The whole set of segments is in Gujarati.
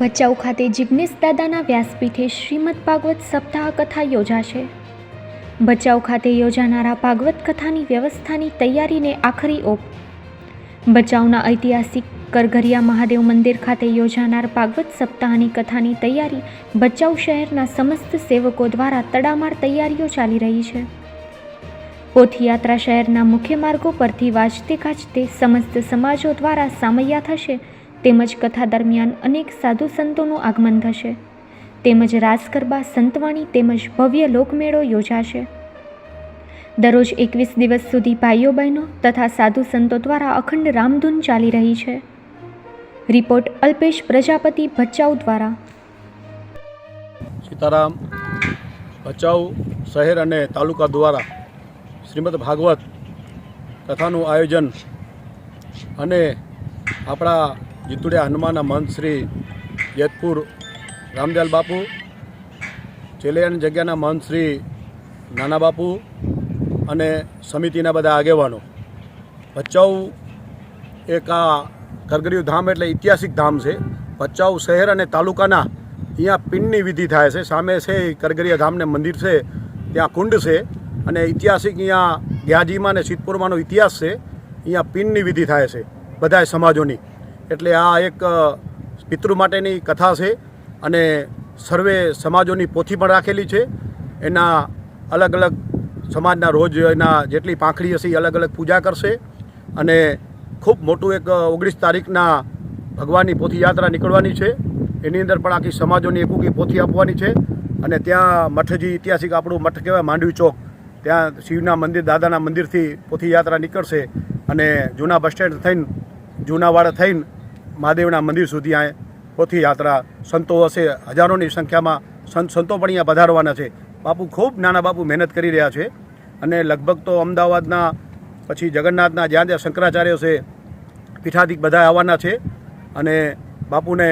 ભચાઉ ખાતે જીગ્નેશ દાદાના વ્યાસપીઠે શ્રીમદ ભાગવત સપ્તાહ કથા યોજાશે. ભચાઉ ખાતે યોજાનારા ભાગવત કથાની વ્યવસ્થાની તૈયારીને આખરી ઓપ. ભચાઉના ઐતિહાસિક કરઘરિયા મહાદેવ મંદિર ખાતે યોજાનાર ભાગવત સપ્તાહની કથાની તૈયારી ભચાઉ શહેરના સમસ્ત સેવકો દ્વારા તડામાર તૈયારીઓ ચાલી રહી છે. પોથયાત્રા શહેરના મુખ્ય માર્ગો પરથી વાજતે ગાજતે સમસ્ત સમાજો દ્વારા સામૈયા થશે તેમજ કથા દરમિયાન અનેક સાધુ સંતોનું આગમન થશે. તેમજ રાસ ગરબા, સંતવાણી તેમજ ભવ્ય લોકમેળો યોજાશે. દરરોજ એકવીસ દિવસ સુધી ભાઈઓ બહેનો તથા સાધુ સંતો દ્વારા અખંડ રામધૂન ચાલી રહી છે. રિપોર્ટ અલ્પેશ પ્રજાપતિ ભચાઉ દ્વારા. સીતારામ ભચાઉ શહેર અને તાલુકા દ્વારા શ્રીમદ ભાગવત કથાનું આયોજન અને આપણા જીતુડિયા હનુમાનના મહંત શ્રી જેતપુર રામદયાલ બાપુ, ચેલિયાની જગ્યાના મહંત નાના બાપુ અને સમિતિના બધા આગેવાનો. ભચાઉ એક આ કરગરિયું ધામ એટલે ઐતિહાસિક ધામ છે. ભચાઉ શહેર અને તાલુકાના અહીંયા પિંડની વિધિ થાય છે. સામે છે કરગરિયા ધામને મંદિર છે. ત્યાં કુંડ છે અને ઐતિહાસિક અહીંયા ગ્યાજીમાં અને સિદ્ધપુરમાંનો ઇતિહાસ છે. અહીંયા પિંડની વિધિ થાય છે. બધા સમાજોની. એટલે આ એક પિતૃ માટેની કથા છે અને સર્વે સમાજોની પોથી પણ રાખેલી છે. એના અલગ અલગ સમાજના રોજ એના જેટલી પાંખડી હશે અલગ અલગ પૂજા કરશે અને ખૂબ મોટું એક ઓગણીસ તારીખના ભગવાનની પોથી યાત્રા નીકળવાની છે. એની અંદર પણ આખી સમાજોની એકૂકી પોથી આપવાની છે અને ત્યાં મઠજી ઐતિહાસિક આપણું મઠ કહેવાય માંડવી ચોક. ત્યાં શિવના મંદિર, દાદાના મંદિરથી પોથી યાત્રા નીકળશે અને જૂના બસ સ્ટેન્ડ થઈને, જૂનાવાડા થઈને મહાદેવના મંદિર સુધી આ પોથી યાત્રા સંતો હશે. હજારોની સંખ્યામાં સંત સંતો પણ અહીંયા પધારવાના છે. બાપુ ખૂબ નાના બાપુ મહેનત કરી રહ્યા છે અને લગભગ તો અમદાવાદના, પછી જગન્નાથના, જ્યાં જ્યાં શંકરાચાર્ય છે, પીઠાધિક બધા આવવાના છે. અને બાપુને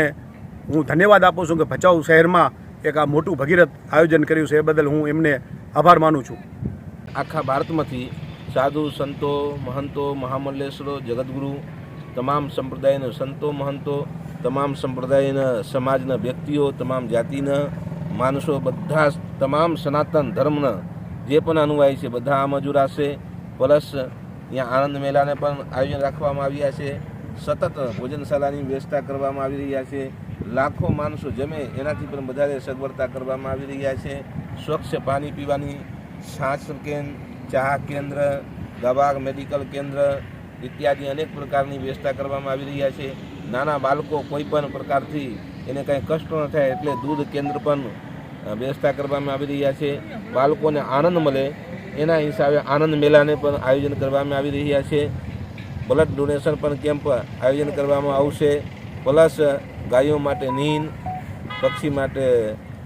હું ધન્યવાદ આપું છું કે ભચાઉ શહેરમાં એક આ મોટું ભગીરથ આયોજન કર્યું છે. એ બદલ હું એમને આભાર માનું છું. આખા ભારતમાંથી સાધુ સંતો, મહંતો, મહામલ્લેશ્વરો, જગદગુરુ તમામ સંપ્રદાયના સંતો, મહંતો, તમામ સંપ્રદાયના સમાજના વ્યક્તિઓ, તમામ જાતિના માણસો, બધા તમામ સનાતન ધર્મના જે પણ અનુયાયી છે, બધા આમાં જોડાશે પ્લસ ત્યાં આનંદ મેળાને પણ આયોજન રાખવામાં આવ્યા છે. સતત ભોજનશાળાની વ્યવસ્થા કરવામાં આવી રહ્યા છે. લાખો માણસો જમે એનાથી પણ વધારે સગવડતા કરવામાં આવી રહ્યા છે. સ્વચ્છ પાણી પીવાની છાશ કેન્દ્ર, ચા કેન્દ્ર દવા મેડિકલ કેન્દ્ર ઇત્યાદિ અનેક પ્રકારની વ્યવસ્થા કરવામાં આવી રહ્યા છે. નાના બાળકો કોઈ પણ પ્રકારથી એને કંઈ કષ્ટ ન થાય એટલે દૂધ કેન્દ્ર પણ વ્યવસ્થા કરવામાં આવી રહ્યા છે. બાળકોને આનંદ મળે, એના હિસાબે આનંદ મેળાને પણ આયોજન કરવામાં આવી રહ્યા છે. બ્લડ ડોનેશન પણ કેમ્પ આયોજન કરવામાં આવશે. પ્લસ ગાયો માટે નીન પક્ષી માટે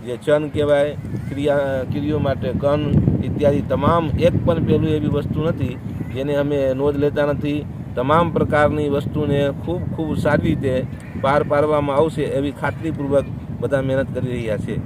જે ચન કહેવાય, ક્રિયા, ક્રિયો માટે કન ઇત્યાદિ તમામ એક પણ પહેલું એવી વસ્તુ નથી જેને અમે નોંધ લેતા નથી. તમામ પ્રકારની વસ્તુને ખૂબ ખૂબ સારી રીતે પાર પાડવામાં આવશે એવી ખાતરીપૂર્વક બધા મહેનત કરી રહ્યા છે.